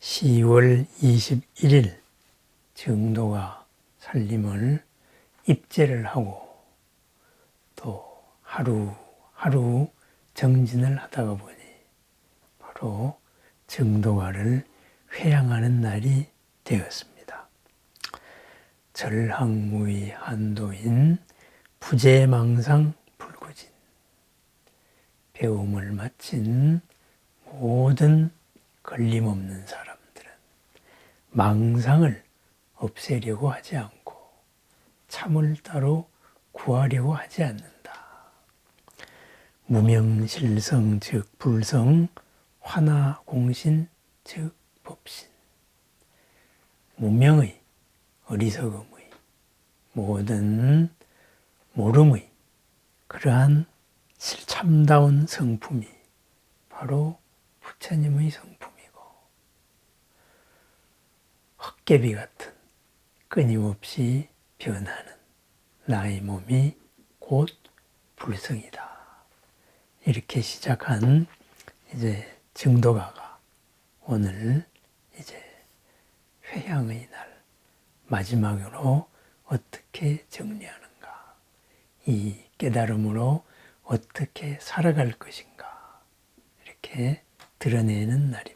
10월 21일 정도가 살림을 입제를 하고 또 하루하루 정진을 하다가 보니 바로 정도가를 회양하는 날이 되었습니다. 절항무의 한도인 부재망상 불구진 배움을 마친 모든 걸림없는 사람들은 망상을 없애려고 하지 않고 참을 따로 구하려고 하지 않는다. 무명실성 즉 불성, 화나공신 즉 법신. 무명의 어리석음의 모든 모름의 그러한 참다운 성품이 바로 부처님의 성품 헛개비 같은 끊임없이 변하는 나의 몸이 곧 불성이다. 이렇게 시작한 이제 증도가가 오늘 이제 회향의 날 마지막으로 어떻게 정리하는가 이 깨달음으로 어떻게 살아갈 것인가 이렇게 드러내는 날입니다.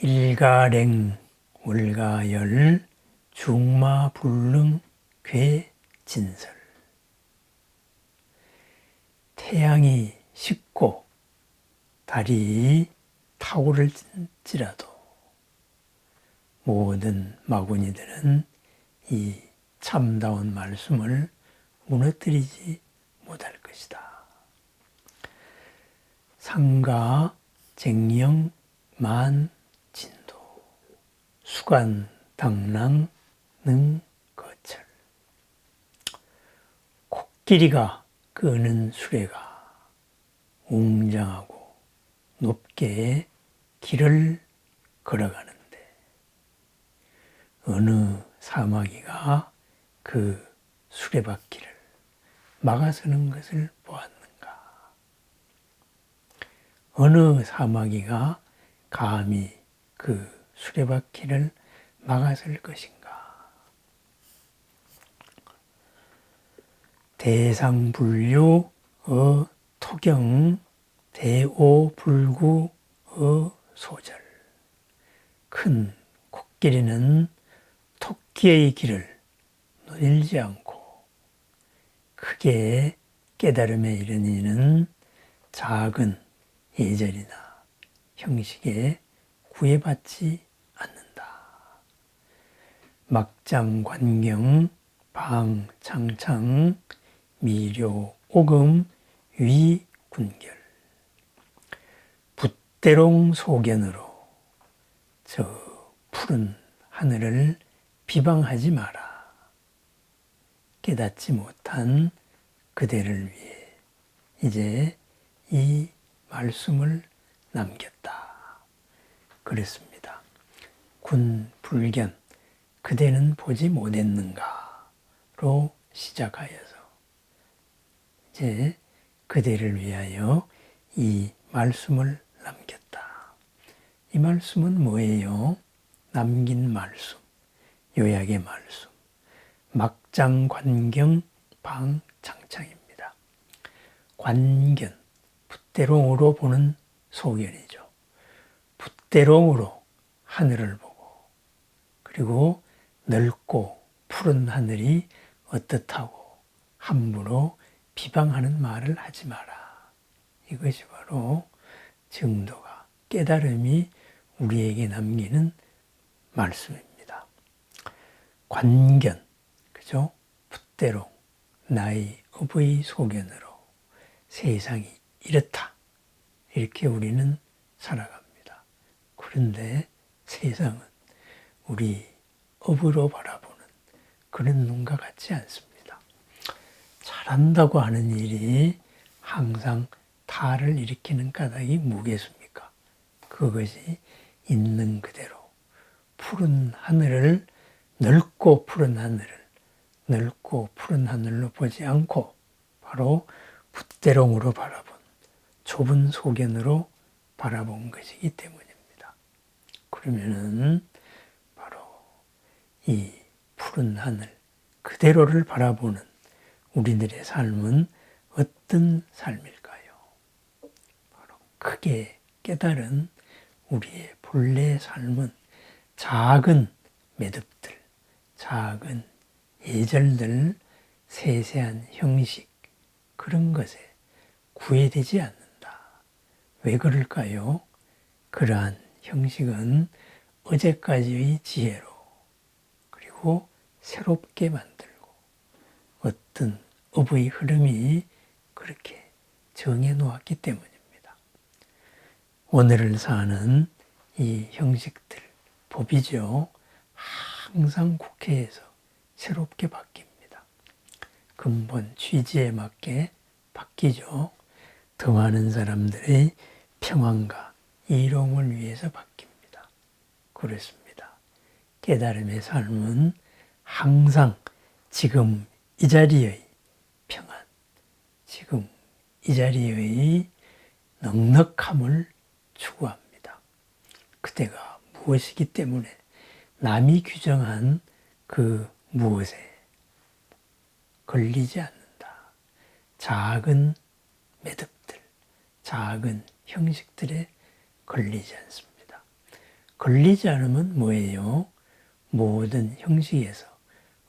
일가랭 월가열 중마불능 괴진설 태양이 식고 달이 타오를지라도 모든 마구니들은 이 참다운 말씀을 무너뜨리지 못할 것이다. 상가 쟁령 만 수관 당랑 능 거철 코끼리가 끄는 수레가 웅장하고 높게 길을 걸어가는데 어느 사마귀가 그 수레바퀴를 막아서는 것을 보았는가? 어느 사마귀가 감히 그 수레바퀴를 막아설 것인가? 대상불류 어 토경 대오불구 어 소절 큰 코끼리는 토끼의 길을 노릴지 않고 크게 깨달음에 이르니는 작은 예절이나 형식에 구애받지. 막장 관경 방 창창 미료 오금 위 군결 붓대롱 소견으로 저 푸른 하늘을 비방하지 마라. 깨닫지 못한 그대를 위해 이제 이 말씀을 남겼다. 그랬습니다. 군 불견 그대는 보지 못했는가로 시작하여서 이제 그대를 위하여 이 말씀을 남겼다. 이 말씀은 뭐예요? 남긴 말씀, 요약의 말씀, 막장 관경 방창창입니다. 관견, 붓대롱으로 보는 소견이죠. 붓대롱으로 하늘을 보고, 그리고 넓고 푸른 하늘이 어떻다고 함부로 비방하는 말을 하지 마라. 이것이 바로 정도가 깨달음이 우리에게 남기는 말씀입니다. 관견, 그죠? 붓대로 나의 업의 소견으로 세상이 이렇다. 이렇게 우리는 살아갑니다. 그런데 세상은 우리 업으로 바라보는 그런 눈과 같지 않습니다. 잘한다고 하는 일이 항상 타를 일으키는 까닭이 무겠습니까? 그것이 있는 그대로 푸른 하늘을 넓고 푸른 하늘을 넓고 푸른 하늘로 보지 않고 바로 붓대롱으로 바라본 좁은 소견으로 바라본 것이기 때문입니다. 그러면은 이 푸른 하늘 그대로를 바라보는 우리들의 삶은 어떤 삶일까요? 바로 크게 깨달은 우리의 본래 삶은 작은 매듭들, 작은 예절들, 세세한 형식, 그런 것에 구애되지 않는다. 왜 그럴까요? 그러한 형식은 어제까지의 지혜로 그리고 새롭게 만들고 어떤 업의 흐름이 그렇게 정해 놓았기 때문입니다. 오늘을 사는 이 형식들, 법이죠. 항상 국회에서 새롭게 바뀝니다. 근본 취지에 맞게 바뀌죠. 더 많은 사람들의 평안과 이롱을 위해서 바뀝니다. 그렇습니다. 깨달음의 삶은 항상 지금 이 자리의 평안, 지금 이 자리의 넉넉함을 추구합니다. 그때가 무엇이기 때문에 남이 규정한 그 무엇에 걸리지 않는다. 작은 매듭들, 작은 형식들에 걸리지 않습니다. 걸리지 않으면 뭐예요? 모든 형식에서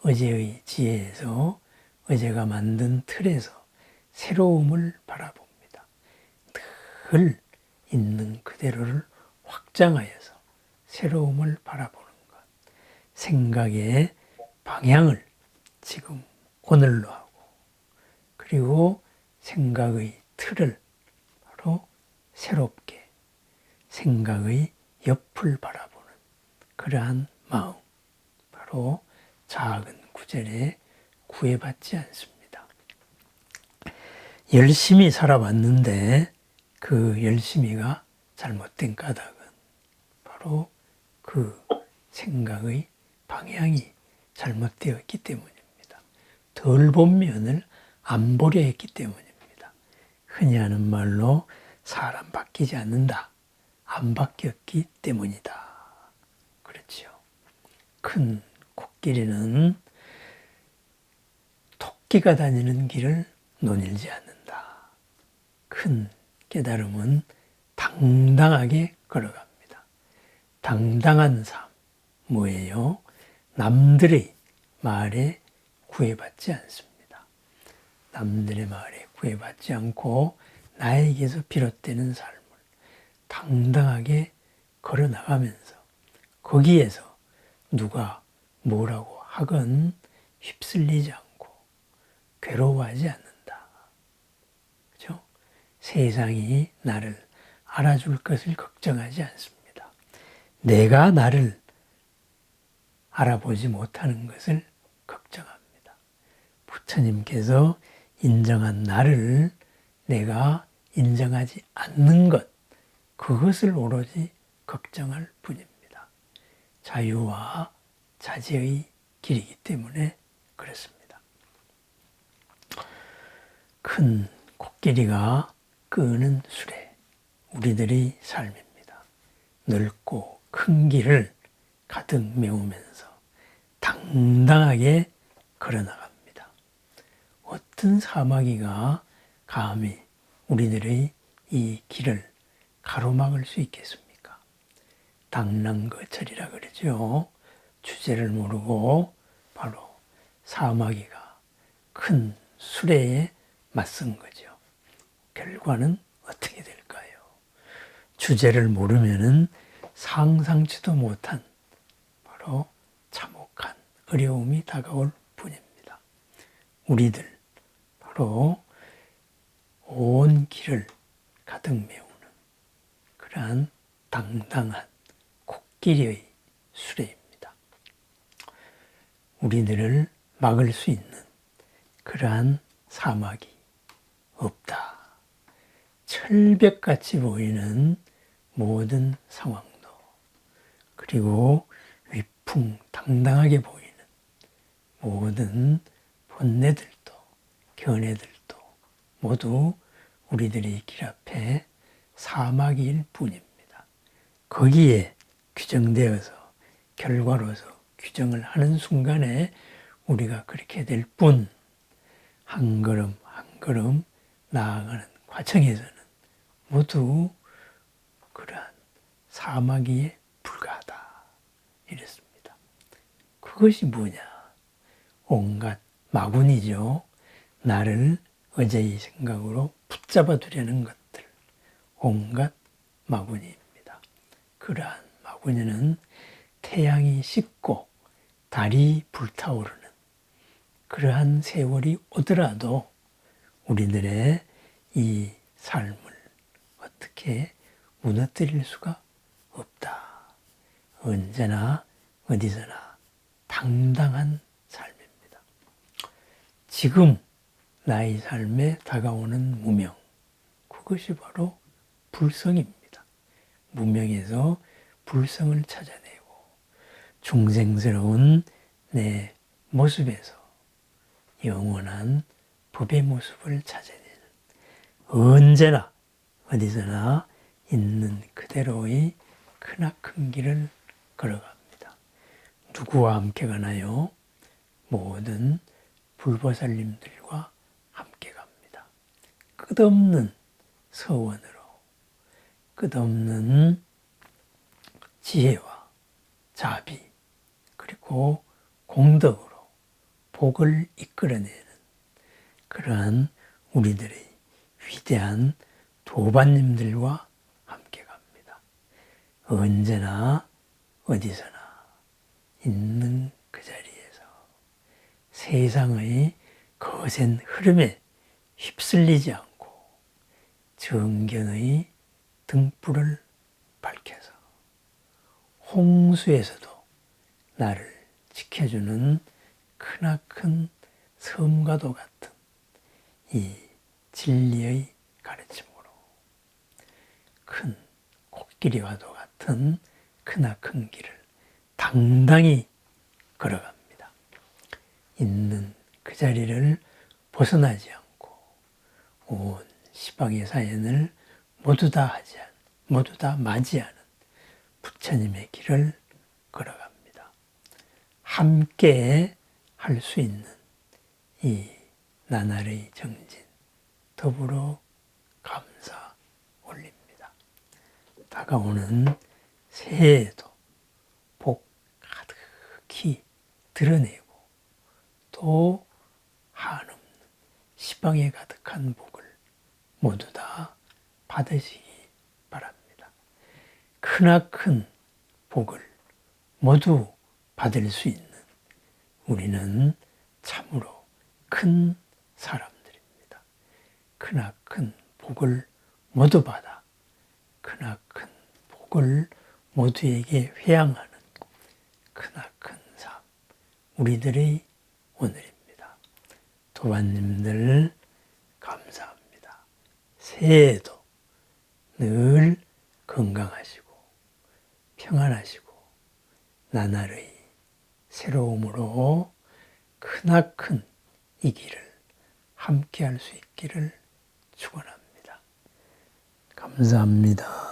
어제의 지혜에서 어제가 만든 틀에서 새로움을 바라봅니다. 늘 있는 그대로를 확장하여서 새로움을 바라보는 것. 생각의 방향을 지금 오늘로 하고 그리고 생각의 틀을 바로 새롭게 생각의 옆을 바라보는 그러한 마음 바로 작은 구절에 구애받지 않습니다. 열심히 살아왔는데 그 열심히가 잘못된 까닭은 바로 그 생각의 방향이 잘못되었기 때문입니다. 덜 본 면을 안 보려 했기 때문입니다. 흔히 하는 말로 사람 바뀌지 않는다. 안 바뀌었기 때문이다. 그렇죠. 큰 코끼리는 토끼가 다니는 길을 논일지 않는다. 큰 깨달음은 당당하게 걸어갑니다. 당당한 삶, 뭐예요? 남들의 말에 구애받지 않습니다. 남들의 말에 구애받지 않고 나에게서 비롯되는 삶을 당당하게 걸어 나가면서 거기에서 누가 뭐라고 하건 휩쓸리지 않고 괴로워하지 않는다. 그죠? 세상이 나를 알아줄 것을 걱정하지 않습니다. 내가 나를 알아보지 못하는 것을 걱정합니다. 부처님께서 인정한 나를 내가 인정하지 않는 것, 그것을 오로지 걱정할 뿐입니다. 자유와 자제의 길이기 때문에 그렇습니다. 큰 코끼리가 끄는 수레, 우리들의 삶입니다. 넓고 큰 길을 가득 메우면서 당당하게 걸어나갑니다. 어떤 사마귀가 감히 우리들의 이 길을 가로막을 수 있겠습니까? 당랑거철이라 그러죠. 주제를 모르고 바로 사마귀가 큰 수레에 맞선 거죠. 결과는 어떻게 될까요? 주제를 모르면은 상상치도 못한 바로 참혹한 어려움이 다가올 뿐입니다. 우리들 바로 온 길을 가득 메우는 그러한 당당한 코끼리의 수레입니다. 우리들을 막을 수 있는 그러한 사막이 없다. 철벽같이 보이는 모든 상황도 그리고 위풍당당하게 보이는 모든 본내들도 견해들도 모두 우리들의 길 앞에 사막일 뿐입니다. 거기에 규정되어서 결과로서 규정을 하는 순간에 우리가 그렇게 될 뿐, 한 걸음 한 걸음 나아가는 과정에서는 모두 그러한 사마귀에 불과하다. 이랬습니다. 그것이 뭐냐? 온갖 마군이죠. 나를 어제의 생각으로 붙잡아 두려는 것들. 온갖 마군입니다. 그러한 마군에는 태양이 식고 달이 불타오르는 그러한 세월이 오더라도 우리들의 이 삶을 어떻게 무너뜨릴 수가 없다. 언제나 어디서나 당당한 삶입니다. 지금 나의 삶에 다가오는 무명, 그것이 바로 불성입니다. 무명에서 불성을 찾아내고 중생스러운 내 모습에서 영원한 법의 모습을 찾아내는 언제나 어디서나 있는 그대로의 크나큰 길을 걸어갑니다. 누구와 함께 가나요? 모든 불보살님들과 함께 갑니다. 끝없는 서원으로, 끝없는 지혜와 자비, 그리고 공덕으로 복을 이끌어내는 그러한 우리들의 위대한 도반님들과 함께 갑니다. 언제나 어디서나 있는 그 자리에서 세상의 거센 흐름에 휩쓸리지 않고 정견의 등불을 밝혀서 홍수에서도 나를 지켜주는 크나큰 섬과도 같은 이 진리의 가르침으로 큰 코끼리와도 같은 크나큰 길을 당당히 걸어갑니다. 있는 그 자리를 벗어나지 않고 온 시방의 사연을 모두 다 하지 않, 모두 다 맞이하는 부처님의 길을 걸어갑니다. 함께 할 수 있는 이 나날의 정진, 더불어 감사 올립니다. 다가오는 새해에도 복 가득히 드러내고 또 한없는 시방에 가득한 복을 모두 다 받으시기 바랍니다. 크나큰 복을 모두 받을 수 있는 우리는 참으로 큰 사람들입니다. 크나큰 복을 모두 받아 크나큰 복을 모두에게 회양하는 크나큰 삶 우리들의 오늘입니다. 도반님들 감사합니다. 새해에도 늘 건강하시고 평안하시고 나날의 새로움으로 크나큰 이 길을 함께 할 수 있기를 축원합니다. 감사합니다.